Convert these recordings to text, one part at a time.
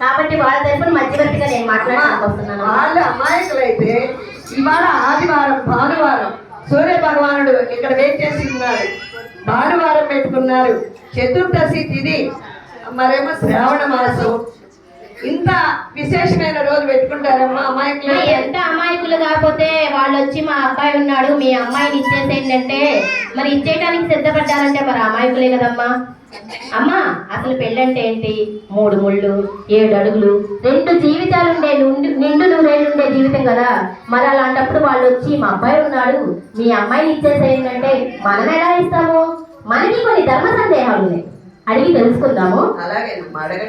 కాబట్టి వాళ్ళ తరఫున మధ్యవర్తిగా నేను మాట్లాడడానికి వస్తున్నాను. వాళ్ళు అమాయకులైతే ఇవాళ ఆదివారం భానువారం సూర్య భగవానుడు ఇక్కడ వేచేసి ఉన్నారు భానువారం పెట్టుకున్నారు. చతుర్దశి తిథి మరేమో శ్రావణ మాసం. ఇంత విశేషమైన రోజు పెట్టుకుంటారమ్మా అమాయకులు. ఎంత అమాయకులు కాకపోతే వాళ్ళు వచ్చి మా అబ్బాయి ఉన్నాడు మీ అమ్మాయిని ఇచ్చేసేయండి మరి ఇచ్చేయడానికి సిద్ధపడ్డారంటే మరి అమాయకులే కదమ్మా. అమ్మా అసలు పెళ్ళంటే ఏంటి మూడు ముళ్ళు ఏడు అడుగులు రెండు జీవితాలు ఉండే నుండి నిండు నూరేళ్ళు ఉండే జీవితం కదా. మరి అలాంటప్పుడు వాళ్ళు వచ్చి మా అబ్బాయి ఉన్నాడు మీ అమ్మాయిని ఇచ్చేసేయండి అంటే మనం ఎలా ఇస్తాము? మనకి కొన్ని ధర్మ సందేహాలు ఉన్నాయి అడిగి తెలుసుకుందాము.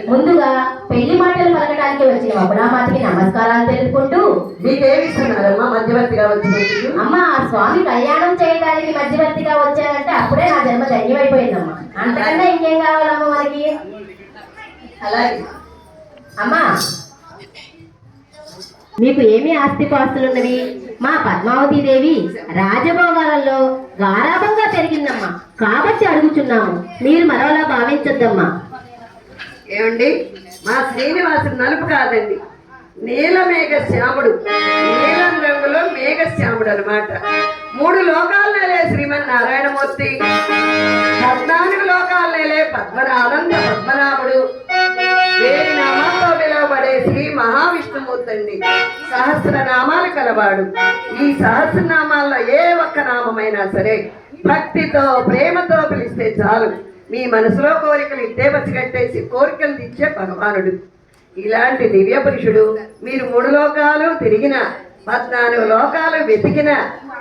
ముందుగా పెళ్ళి మాటలు పలకడానికి వచ్చిన వబుడామాతకి నమస్కారాలు తెలుపుకుంటూ. మధ్యవర్తిగా అమ్మ స్వామి కళ్యాణం చేయడానికి మధ్యవర్తిగా వచ్చానంటే అప్పుడే నా జన్మ ధన్యమైపోయిందమ్మా. అంతకన్నా ఇంకేం కావాలమ్మా మనకి? అలాగే. అమ్మా మీకు ఏమి ఆస్తిపాస్తులున్నవి? మా పద్మావతి దేవి రాజభోగాలలో గారాభంగా పెరిగిందమ్మా. కాబట్టి అడుగుచున్నాము. మీరు మరోలా భావించొద్దమ్మా. ఏమండి? మా శ్రీనివాసుడు నలుపు కాదండి. నీల మేఘ శ్యాముడు నీలం రంగులో మేఘ శ్యాముడు అనమాట మూడు లోకాలనేలే శ్రీమన్ నారాయణమూర్తి పద్నాలుగు లోకాలనేలే నేలే పద్మనాభుడు. సహస్ర నామాలు కలవాడు. ఈ సహస్రనామాల్లో ఏ ఒక్క నామమైనా సరే భక్తితో ప్రేమతో పిలిస్తే చాలు. మీ మనసులో కోరికలు ఇట్టే పసిగట్టేసి కోరికలు ఇచ్చే భగవానుడు. ఇలాంటి దివ్య పురుషుడు మీరు మూడు లోకాలు తిరిగిన పద్నాలుగు లోకాలు వెతికిన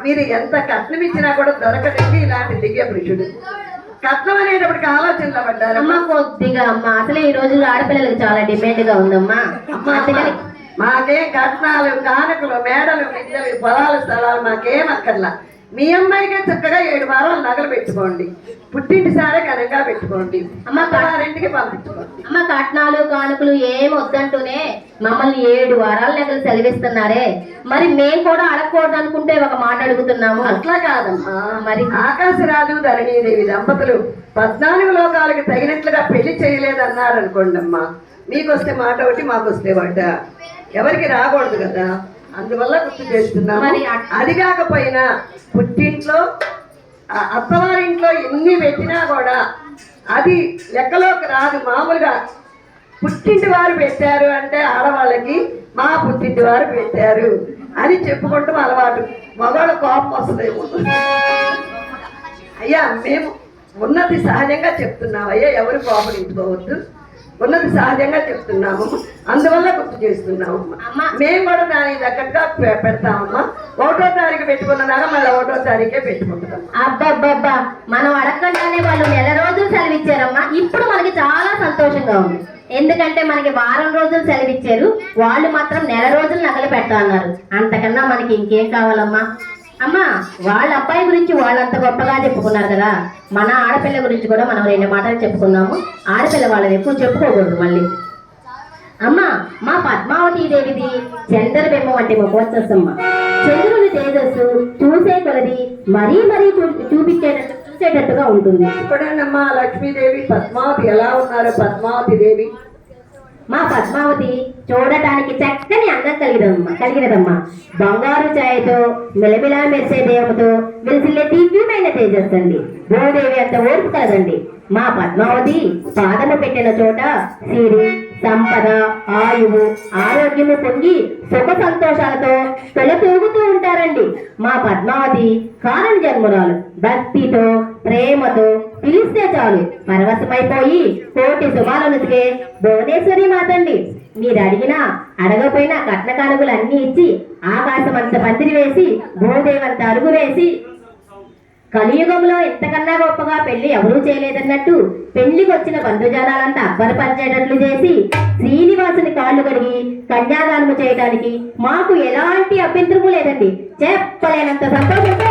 మీరు ఎంత కట్నం ఇచ్చినా కూడా దొరకదండి ఇలాంటి దివ్య పురుషుడు. కట్నం అనేటప్పటికి ఆలోచనలో పడ్డారమ్మా. అమ్మ కొద్దిగా అమ్మా. అసలే ఈ రోజుల్లో ఆడపిల్లలకు చాలా డిమాండ్గా ఉందమ్మా అందుకని మాకేం కట్నాలు కానుకలు మేడలు విద్యలు పొలాలు స్థలాలు మాకేం అక్కర్లా. మీ అమ్మాయికే చక్కగా ఏడు వారాలు నగలు పెట్టుకోండి. పుట్టింటి సారే ఘనంగా పెట్టుకోండి. అమ్మ, అత్తవారింటికి పంపించుకోండి. అమ్మ కట్నాలు కానుకలు ఏం వద్దంటూనే మమ్మల్ని ఏడు వారాల నెలలు సెలవిస్తున్నారే. మరి మేము కూడా అడగకూడదు అనుకుంటే ఒక మాట అడుగుతున్నాము. అట్లా కాదమ్మా. మరి? ఆకాశరాజు ధరణీదేవి దంపతులు పద్నాలుగు లోకాలకి తగినట్లుగా పెళ్ళి చేయలేదన్నారు అనుకోండి అమ్మా మీకు వస్తే మాట ఒకటి మాకు వస్తే మాట ఎవరికి రాకూడదు కదా? అందువల్ల గుర్తు చేస్తున్నాము అది కాకపోయినా పుట్టింట్లో అత్తవారింట్లో ఎన్ని పెట్టినా కూడా అది లెక్కలోకి రాదు. మామూలుగా పుట్టింటి వారు పెట్టారు అంటే ఆడవాళ్ళకి మా పుట్టింటి వారు పెట్టారు అని చెప్పుకుంటాం అలవాటు. మగవాళ్ళ కోపం వస్తుందేమో. అయ్యా మేము ఉన్నది సహజంగా చెప్తున్నాం. అయ్యా ఎవరు కోపడించుకోవద్దు ఉన్నది సహజంగా చెప్తున్నాము. అందువల్ల గుర్తు చేస్తున్నాము. అమ్మా. మేము కూడా దానికి తగ్గట్టుగా పెడతామమ్మా. ఒకటో తారీఖు పెట్టుకున్నదాకా మళ్ళీ ఒకటో తారీఖే పెట్టుకుంటాం. అబ్బబ్బబ్బా. మనం అడగకుండానే వాళ్ళు నెల రోజులు సెలవిచ్చారమ్మా. ఇప్పుడు మనకి చాలా సంతోషంగా ఉంది. ఎందుకంటే మనకి వారం రోజులు సెలవిచ్చారు. వాళ్ళు మాత్రం నెల రోజులు నగలు పెడతా అన్నారు. అంతకన్నా మనకి ఇంకేం కావాలమ్మా? అమ్మా వాళ్ళ అబ్బాయి గురించి వాళ్ళంత గొప్పగా చెప్పుకున్నారు కదా. మన ఆడపిల్ల గురించి కూడా మనం రెండు మాటలు చెప్పుకున్నాము. ఆడపిల్ల వాళ్ళని ఎక్కువ చెప్పుకోకూడదు మళ్ళీ. అమ్మా మా పద్మావతి దేవిది చంద్రబింబం వంటి ముఖోత్సవమ్మ చంద్రుని తేజస్సు చూసే కొలది మరీ మరీ చూపించేటట్టు చూసేటట్టుగా ఉంటుంది. ఇప్పుడేనమ్మా లక్ష్మీదేవి పద్మావతి ఎలా ఉన్నారు? పద్మావతి దేవి. మా పద్మావతి చూడటానికి చక్కని అందం కలిగినమ్మ కలిగినదమ్మా. బంగారు ఛాయతో మిలమిలా మెరిసే దేవతో మెరిసిల్లే దివ్యమైన తేజస్సు అండి భూదేవి అంత ఓర్పు కలదండి. మా పద్మావతి పాదము పెట్టిన చోట సిరి సంపద ఆయువు ఆరోగ్యము పొంగి సుఖ సంతోషాలతో తొలతూగుతూ ఉంటారండి. మా పద్మావతి కారణ జన్మురాలు. భక్తితో ప్రేమతో పిలిస్తే చాలు. పరవశమైపోయి కోటి శుభాలనుకే భువనేశ్వరి మాతండి. మీరు అడిగినా అడగపోయినా కట్న కానుకలు అన్ని ఇచ్చి ఆకాశం అంత పందిరి వేసి భూదేవంత అరుగు వేసి. కలియుగంలో ఇంతకన్నా గొప్పగా పెళ్ళి ఎవరూ చేయలేదన్నట్టు పెళ్ళికి వచ్చిన బంధుజనాలంతా అబ్బరపరిచేటట్లు చేసి శ్రీనివాసుని కాళ్ళు కడిగి కన్యాదానము చేయడానికి మాకు ఎలాంటి అభ్యంతరము లేదండి. చెప్పలేనంత సంతోషంతో